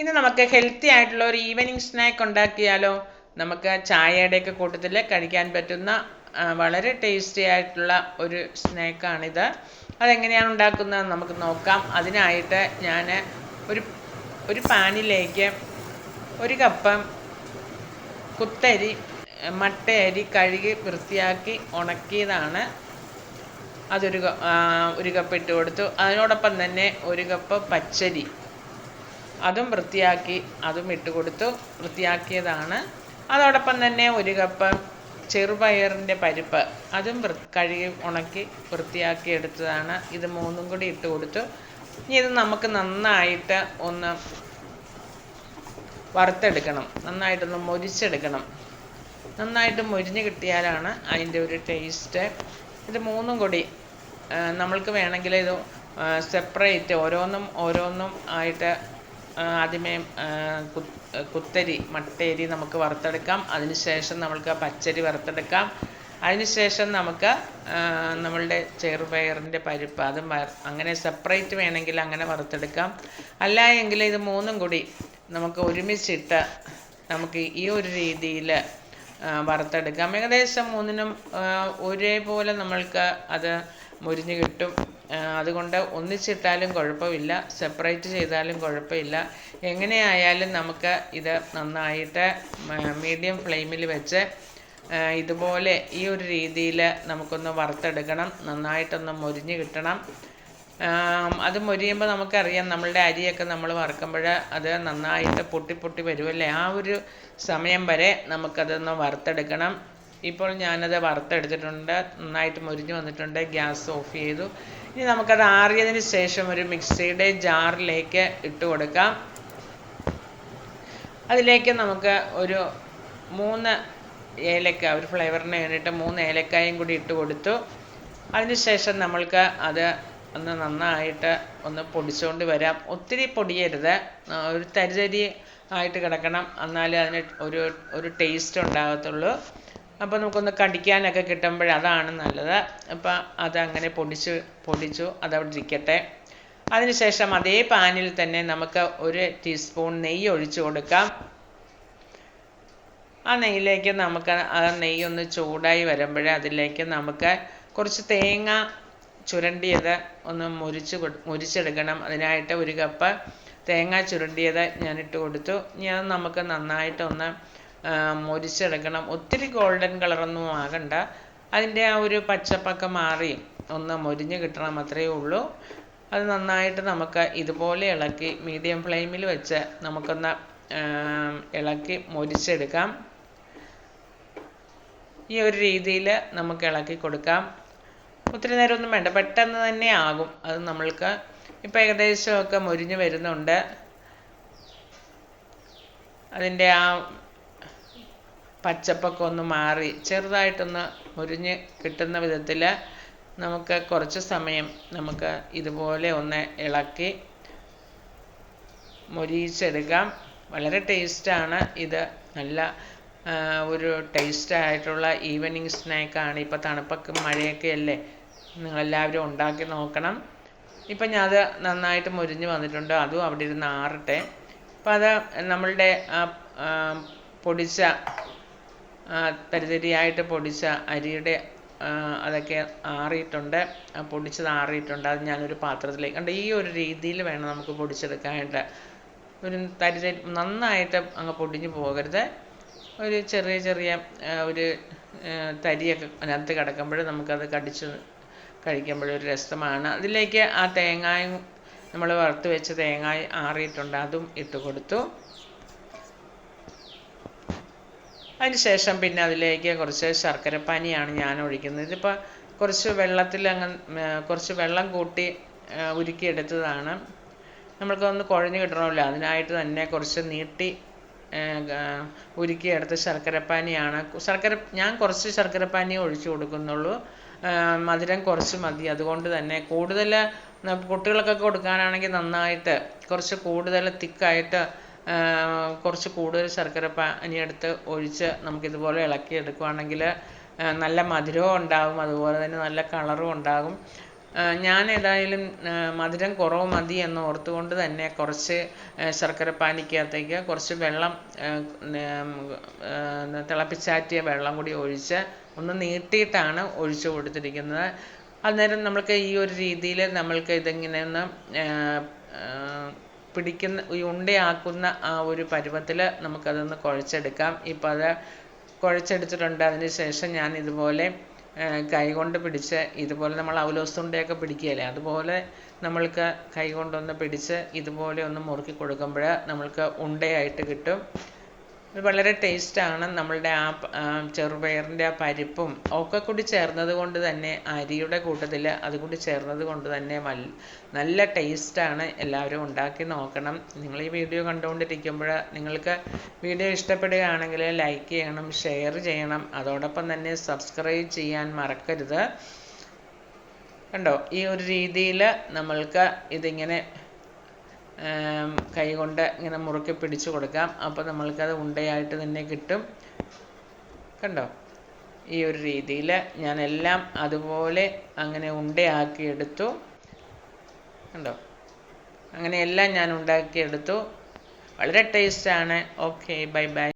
ഇന്ന് നമുക്ക് ഹെൽത്തി ആയിട്ടുള്ള ഒരു ഈവനിങ് സ്നാക്ക് ഉണ്ടാക്കിയാലോ? നമുക്ക് ചായയുടെയൊക്കെ കൂട്ടത്തിൽ കഴിക്കാൻ പറ്റുന്ന വളരെ ടേസ്റ്റി ആയിട്ടുള്ള ഒരു സ്നാക്കാണിത് അതെങ്ങനെയാണ് ഉണ്ടാക്കുന്നത് നമുക്ക് നോക്കാം. അതിനായിട്ട് ഞാൻ ഒരു ഒരു പാനിലേക്ക് ഒരു കപ്പ് കുത്തരി മട്ടയരി കഴുകി വൃത്തിയാക്കി ഉണക്കിയതാണ്. അതൊരു ഒരു കപ്പ് ഇട്ട് കൊടുത്തു. അതിനോടൊപ്പം തന്നെ ഒരു കപ്പ് പച്ചരി. അതും വൃത്തിയാക്കി അതും ഇട്ട് കൊടുത്തു. വൃത്തിയാക്കിയതാണ്. അതോടൊപ്പം തന്നെ ഒരു കപ്പ് ചെറുപയറിന്റെ പരിപ്പ്. അതും കഴുകി ഉണക്കി വൃത്തിയാക്കി എടുത്തതാണ്. ഇത് മൂന്നും കൂടി ഇട്ട് കൊടുത്തു. ഇനി ഇത് നമുക്ക് നന്നായിട്ട് ഒന്ന് വറുത്തെടുക്കണം. നന്നായിട്ടൊന്ന് മൊരിച്ചെടുക്കണം. നന്നായിട്ട് മൊരിഞ്ഞ് കിട്ടിയാലാണ് അതിന്റെ ഒരു ടേസ്റ്റ്. ഇത് മൂന്നും കൂടി നമ്മൾക്ക് വേണമെങ്കിൽ ഇത് സെപ്പറേറ്റ് ഓരോന്നും ഓരോന്നും ആയിട്ട് ആദ്യമേ കുത്തരി മട്ടയരി നമുക്ക് വറുത്തെടുക്കാം. അതിനുശേഷം നമുക്ക് പച്ചരി വറുത്തെടുക്കാം. അതിനുശേഷം നമുക്ക് നമ്മളുടെ ചെറുപയറിന്റെ പരിപ്പ് അതും അങ്ങനെ സെപ്പറേറ്റ് വേണമെങ്കിൽ അങ്ങനെ വറുത്തെടുക്കാം. അല്ല എങ്കിൽ ഇത് മൂന്നും കൂടി നമുക്ക് ഒരുമിച്ചിട്ട് നമുക്ക് ഈ ഒരു രീതിയിൽ വറുത്തെടുക്കാം. ഏകദേശം മൂന്നിനും ഒരേപോലെ നമ്മൾക്ക് അത് മുരിഞ്ഞ് കിട്ടും. അതുകൊണ്ട് ഒന്നിച്ചിട്ടാലും കുഴപ്പമില്ല സെപ്പറേറ്റ് ചെയ്താലും കുഴപ്പമില്ല. എങ്ങനെയായാലും നമുക്ക് ഇത് നന്നായിട്ട് മീഡിയം ഫ്ലെയിമിൽ വെച്ച് ഇതുപോലെ ഈ ഒരു രീതിയിൽ നമുക്കൊന്ന് വറുത്തെടുക്കണം നന്നായിട്ടൊന്ന് മൊരിഞ്ഞ് കിട്ടണം. അത് മൊരിയുമ്പോൾ നമുക്കറിയാം നമ്മളുടെ അരിയൊക്കെ നമ്മൾ വറുക്കുമ്പോൾ അത് നന്നായിട്ട് പൊട്ടി പൊട്ടി വരുമല്ലേ ആ ഒരു സമയം വരെ നമുക്കതൊന്ന് വറുത്തെടുക്കണം. ഇപ്പോൾ ഞാനത് വറുത്തെടുത്തിട്ടുണ്ട് നന്നായിട്ട് മൊരിഞ്ഞ് വന്നിട്ടുണ്ട് ഗ്യാസ് ഓഫ് ചെയ്തു. ഇനി നമുക്കത് ആറിയതിന് ശേഷം ഒരു മിക്സിയുടെ ജാറിലേക്ക് ഇട്ട് കൊടുക്കാം. അതിലേക്ക് നമുക്ക് ഒരു മൂന്ന് ഏലക്ക ഒരു ഫ്ലേവറിന് വേണ്ടിയിട്ട് മൂന്ന് ഏലക്കായും കൂടി ഇട്ട് കൊടുത്തു. അതിനുശേഷം നമ്മൾക്ക് അത് ഒന്ന് നന്നായിട്ട് ഒന്ന് പൊടിച്ചുകൊണ്ട് വരാം. ഒത്തിരി പൊടിയരുത്. ഒരു തരിതരി ആയിട്ട് കിടക്കണം. എന്നാലേ അതിന് ഒരു ഒരു ടേസ്റ്റ് ഉണ്ടാകത്തുള്ളൂ. അപ്പോൾ നമുക്കൊന്ന് കടിക്കാനൊക്കെ കിട്ടുമ്പോൾ അതാണ് നല്ലത്. അപ്പോൾ അതങ്ങനെ പൊടിച്ച് പൊടിച്ചു അതവിടെ ഇരിക്കട്ടെ. അതിനുശേഷം അതേ പാനിൽ തന്നെ നമുക്ക് ഒരു ടീസ്പൂൺ നെയ്യ് ഒഴിച്ചു കൊടുക്കാം. ആ നെയ്യിലേക്ക് നമുക്ക് ആ നെയ്യ് ഒന്ന് ചൂടായി വരുമ്പോൾ അതിലേക്ക് നമുക്ക് കുറച്ച് തേങ്ങ ചുരണ്ടിയത് ഒന്ന് മുരിച്ച് മുരിച്ചെടുക്കണം. അതിനായിട്ട് ഒരു കപ്പ് തേങ്ങ ചുരണ്ടിയത് ഞാൻ ഇട്ട് കൊടുത്തു. ഇനി അത് നമുക്ക് നന്നായിട്ടൊന്ന് മുരിച്ചെടുക്കണം ഒത്തിരി ഗോൾഡൻ കളറൊന്നും ആകണ്ട. അതിന്റെ ആ ഒരു പച്ചപ്പൊക്കെ മാറി ഒന്ന് മൊരിഞ്ഞ് കിട്ടണം അത്രയേ ഉള്ളൂ. അത് നന്നായിട്ട് നമുക്ക് ഇതുപോലെ ഇളക്കി മീഡിയം ഫ്ലെയിമിൽ വെച്ച് നമുക്കൊന്ന് ഇളക്കി മൊരിച്ചെടുക്കാം ഈ ഒരു രീതിയിൽ നമുക്ക് ഇളക്കി കൊടുക്കാം. ഒത്തിരി നേരമൊന്നും വേണ്ട. പെട്ടെന്ന് തന്നെ ആകും. അത് നമ്മൾക്ക് ഇപ്പം ഏകദേശമൊക്കെ മൊരിഞ്ഞ് വരുന്നുണ്ട്. അതിന്റെ ആ പച്ചപ്പൊക്കെ ഒന്ന് മാറി ചെറുതായിട്ടൊന്ന് മുരിഞ്ഞ് കിട്ടുന്ന വിധത്തിൽ നമുക്ക് കുറച്ച് സമയം നമുക്ക് ഇതുപോലെ ഒന്ന് ഇളക്കി മൊരിയിച്ചെടുക്കാം. വളരെ ടേസ്റ്റാണ് ഇത്. നല്ല ഒരു ടേസ്റ്റ് ആയിട്ടുള്ള ഈവനിങ് സ്നാക്കാണ്. ഇപ്പോൾ തണുപ്പൊക്കെ മഴയൊക്കെ അല്ലേ? നിങ്ങളെല്ലാവരും ഉണ്ടാക്കി നോക്കണം. ഇപ്പം ഞാൻ അത് നന്നായിട്ട് മുരിഞ്ഞ് വന്നിട്ടുണ്ട്. അതും അവിടെ ഇരുന്ന് ആറട്ടെ. അപ്പം അത് നമ്മളുടെ പൊടിച്ച തരിതരിയായിട്ട് പൊടിച്ച അരിയുടെ അതൊക്കെ ആറിയിട്ടുണ്ട്. പൊടിച്ചത് ആറിയിട്ടുണ്ട്. അത് ഞാനൊരു പാത്രത്തിലേക്ക് കണ്ട ഈ ഒരു രീതിയിൽ വേണം നമുക്ക് പൊടിച്ചെടുക്കാനായിട്ട്. ഒരു തരിതരി തരി നന്നായിട്ട് അങ്ങ് പൊടിഞ്ഞു പോകരുത്. ഒരു ചെറിയ ചെറിയ ഒരു തരിയൊക്കെ അതിനകത്ത് കിടക്കുമ്പോൾ നമുക്കത് കടിച്ച് കഴിക്കുമ്പോൾ ഒരു രസമാണ്. അതിലേക്ക് ആ തേങ്ങായും നമ്മൾ വറുത്ത് വെച്ച തേങ്ങായും ആറിയിട്ടുണ്ട്. അതും ഇട്ട് കൊടുത്തു. അതിനുശേഷം പിന്നെ അതിലേക്ക് കുറച്ച് ശർക്കരപ്പാനിയാണ് ഞാൻ ഒഴിക്കുന്നത്. ഇതിപ്പോൾ കുറച്ച് വെള്ളത്തിൽ അങ്ങ് കുറച്ച് വെള്ളം കൂട്ടി ഉരുക്കിയെടുത്തതാണ് നമ്മൾക്കൊന്ന് കുഴഞ്ഞു കിട്ടണമല്ലോ. അതിനായിട്ട് തന്നെ കുറച്ച് നീട്ടി ഉരുക്കിയെടുത്ത ശർക്കരപ്പാനിയാണ് ശർക്കര ഞാൻ കുറച്ച് ശർക്കരപ്പാനിയെ ഒഴിച്ചു കൊടുക്കുന്നുള്ളൂ. മധുരം കുറച്ച് മതി. അതുകൊണ്ട് തന്നെ കൂടുതൽ കുട്ടികൾക്കൊക്കെ കൊടുക്കാനാണെങ്കിൽ നന്നായിട്ട് കുറച്ച് കൂടുതൽ തിക്കായിട്ട് കുറച്ച് കൂടുതൽ ശർക്കര പാനി എടുത്ത് ഒഴിച്ച് നമുക്കിതുപോലെ ഇളക്കി എടുക്കുവാണെങ്കിൽ നല്ല മധുരവും ഉണ്ടാകും അതുപോലെ തന്നെ നല്ല കളറും ഉണ്ടാകും. ഞാൻ ഏതായാലും മധുരം കുറവ് മതി എന്ന് ഓർത്തുകൊണ്ട് തന്നെ കുറച്ച് ശർക്കര പാനിക്കകത്തേക്ക് കുറച്ച് വെള്ളം തിളപ്പിച്ചാറ്റിയ വെള്ളം കൂടി ഒഴിച്ച് ഒന്ന് നീട്ടിയിട്ടാണ് ഒഴിച്ചു കൊടുത്തിരിക്കുന്നത്. അന്നേരം നമ്മൾക്ക് ഈ ഒരു രീതിയിൽ നമ്മൾക്ക് ഇതിങ്ങനെ ഒന്ന് പിടിക്കുന്ന ഉണ്ടയാക്കുന്ന ആ ഒരു പരുവത്തിൽ നമുക്കതൊന്ന് കുഴച്ചെടുക്കാം. ഇപ്പോൾ അത് കുഴച്ചെടുത്തിട്ടുണ്ട്. അതിന് ശേഷം ഞാൻ ഇതുപോലെ കൈകൊണ്ട് പിടിച്ച് ഇതുപോലെ നമ്മൾ അവലോസുണ്ടയൊക്കെ പിടിക്കുകയല്ലേ? അതുപോലെ നമ്മൾക്ക് കൈകൊണ്ടൊന്ന് പിടിച്ച് ഇതുപോലെ ഒന്ന് മുറുക്കി കൊടുക്കുമ്പോൾ നമ്മൾക്ക് ഉണ്ടയായിട്ട് കിട്ടും. ഇത് വളരെ ടേസ്റ്റാണ് നമ്മളുടെ ആ ചെറുപയറിന്റെ ആ പരിപ്പും ഒക്കെ കൂടി ചേർന്നത് കൊണ്ട് തന്നെ അരിയുടെ കൂട്ടത്തിൽ അത് കൂടി ചേർന്നത് കൊണ്ട് തന്നെ വൽ നല്ല ടേസ്റ്റാണ് എല്ലാവരും ഉണ്ടാക്കി നോക്കണം. നിങ്ങൾ ഈ വീഡിയോ കണ്ടുകൊണ്ടിരിക്കുമ്പോൾ നിങ്ങൾക്ക് വീഡിയോ ഇഷ്ടപ്പെടുകയാണെങ്കിൽ ലൈക്ക് ചെയ്യണം ഷെയർ ചെയ്യണം. അതോടൊപ്പം തന്നെ സബ്സ്ക്രൈബ് ചെയ്യാൻ മറക്കരുത്. കണ്ടോ? ഈ ഒരു രീതിയിൽ നമ്മൾക്ക് ഇതിങ്ങനെ കൈകൊണ്ട് ഇങ്ങനെ മുറുക്കി പിടിച്ചു കൊടുക്കാം. അപ്പോൾ നമ്മൾക്കത് ഉണ്ടയായിട്ട് തന്നെ കിട്ടും. കണ്ടോ? ഈ ഒരു രീതിയിൽ ഞാൻ എല്ലാം അതുപോലെ അങ്ങനെ ഉണ്ടയാക്കി എടുത്തു കണ്ടോ? അങ്ങനെ എല്ലാം ഞാൻ ഉണ്ടാക്കിയെടുത്തു. വളരെ ടേസ്റ്റാണ് ഓക്കെ ബൈ ബൈ